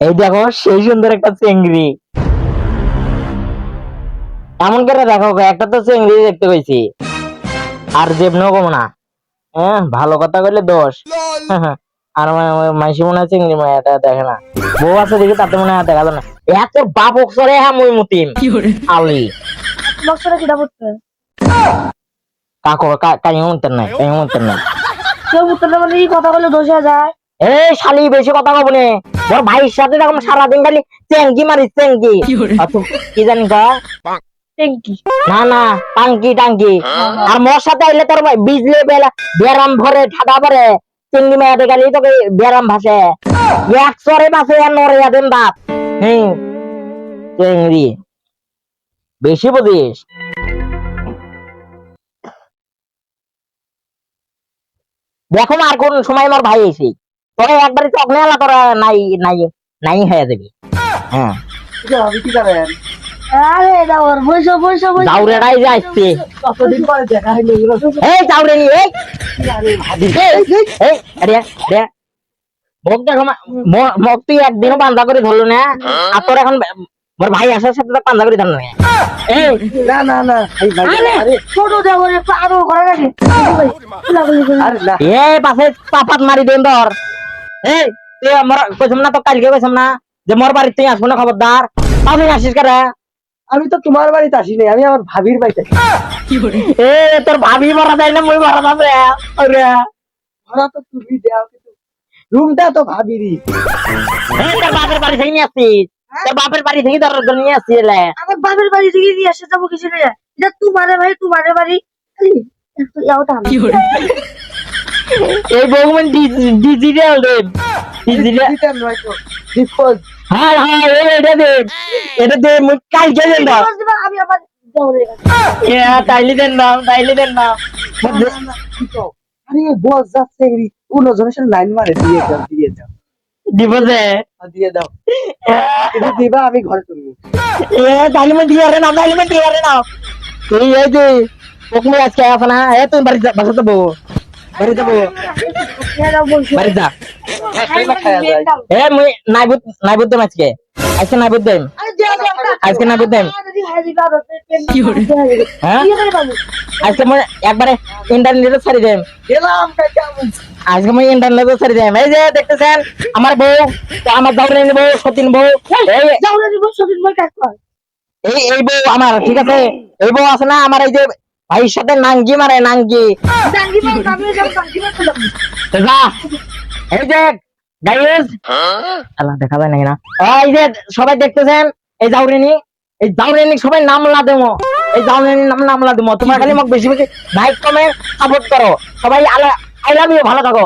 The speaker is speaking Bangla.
এই দেখো সেই সুন্দর একটা চেংড়ি। এমন করে দেখো একটা তো চেংড়ি দেখতে পেয়েছি আর যেমনও কম না। হ্যাঁ ভালো কথা কইলে দোষ। আর মাইসি মনে হয় চিংড়ি মাছ এটা দেখে না। বউ আছে দেখি তাতে মনে হয় দেখা না। এত বাপ অক্ষরে হ্যাঁ মুই মুতিম। আলি। বক্সটা কিটা পড়তে কাকো কাই মুতেন নাই কাই মুতেন নাই। কেউ পড়তে মানে এই কথা বলে দোষ হয়ে যায়। এই শালি বেশি কথা কব নে। তোর ভাইয়ের সাথে এরকম সারাদিন খালি চেঙ্গি মারিস চেঙ্গি। কি জানি না না টাঙ্কি টাঙ্কি আর মোর সাথে আইলে তোর ভাই বিজলে বেলা ব্যারাম ভরে ঠাডা ভরে চিংড়ি গেলি তোকে ব্যারাম ভাসে। এক বাসে আর নরে দেন বাপ। হুম চিংড়ি বেশি বুঝিস? দেখো আর কোন সময় আমার ভাই এসে তোরা একবারে চকনে আলা তোরা নাই নাই নাই হয়ে যাবি। হ্যাঁ। কি জানেন? আরে দাওর বসো বসো বসো। দাউরেটাই যে কতদিন পরে দেখা হইল এই চাউরে নি এই এই, এই, আরে, আরে। মোক দেখো মোক তুই একদিনও বান্ধা করে ধরলো না। আর তোর এখন মোর ভাই আসার সাথে তো বান্ধা করে ধরলো না। এই। না না না। আরে। আরে। ছোট দেওয়ার আরও ঘরে গেছে আরে না এই পাশে পাপাত মারি দেন ধর। এই তুই আমার কইছম না তো কালকে কইছম না যে মোর বাড়ি তুই আসব না খবরদার পাশে আসিস করে আমি তো তোমার বাড়িতে আসি নাই আমি আমার ভাবির বাড়িতে আসি। এ তোর ভাবি মরা যায় না মুই মরা যাবে আরে ওরা তো তুমি দেও কিন্তু রুমটা তো ভাবিরই এই তোর বাপের বাড়ি থেকে নিয়ে আসছিস তোর বাপের বাড়ি থেকে তোর জন্য নিয়ে আসছিস এলে। আমার বাপের বাড়ি থেকে নিয়ে আসে যাব কিছু নেই এটা তোমারে ভাই তোমারে বাড়ি খালি একটু ইয়াওটা না এই বগুমান ডিজিটাল দেব। ডিজিটাল নয় তো হ্যাঁ হ্যাঁ এটা দেব। এটা দেব মুই কালকে দেন দাও আমি আবার এ তাইলে দেন দাও তাইলে দেন দাও আরে বস যাচ্ছে এগুলি জনের সাথে লাইন মারে দিয়ে দাও দিয়ে দাও। দিবসে আর দিয়ে দাও। এটা দিবা আমি ঘরে তুলবো। এ তাইলে মই দিয়ে রে না তাইলে মই দিয়ে রে না। তুই এই যে ওখানে আজকে আসা না এ তুই বাড়ি বাসা যাব বাড়ি যাব এরা বলছে বাড়ি যা খাওয়া যায় এ মুই নাইবুত নাইবুত দেম আজকে। আজকে নাইবুত দেম। আজকে না বুঝতেন? যদি হাই দিবা কি করে হ্যাঁ কি করে বাবু আজকে মই একবারে ইন্টারনেটে ছাড়ি দেম। আজকে মই ইন্টারনেটে ছাড়ি দেম। এই যে দেখতেছেন? আমার বউ আমার দাউরের বউ সতীন বউ। এই এই বউ আমার ঠিক আছে? এই বউ আছে না? আমার এই যে ভাইয়ের সাথে নাঙ্গি। মারে নাঙ্গি এই যে গাইস আল্লাহ দেখা যায় নাকি না? এই যে সবাই দেখতেছেন এই জাউরিনি এই জাউরিনি সবাই নামলা দেবো। এই জাউরেনি নাম নামলা দেবো। তোমার খালি মোক বেশি বেশি লাইক কমেন্ট সাপোর্ট করো। সবাই আই লাভ ইউ ভালো থাকো।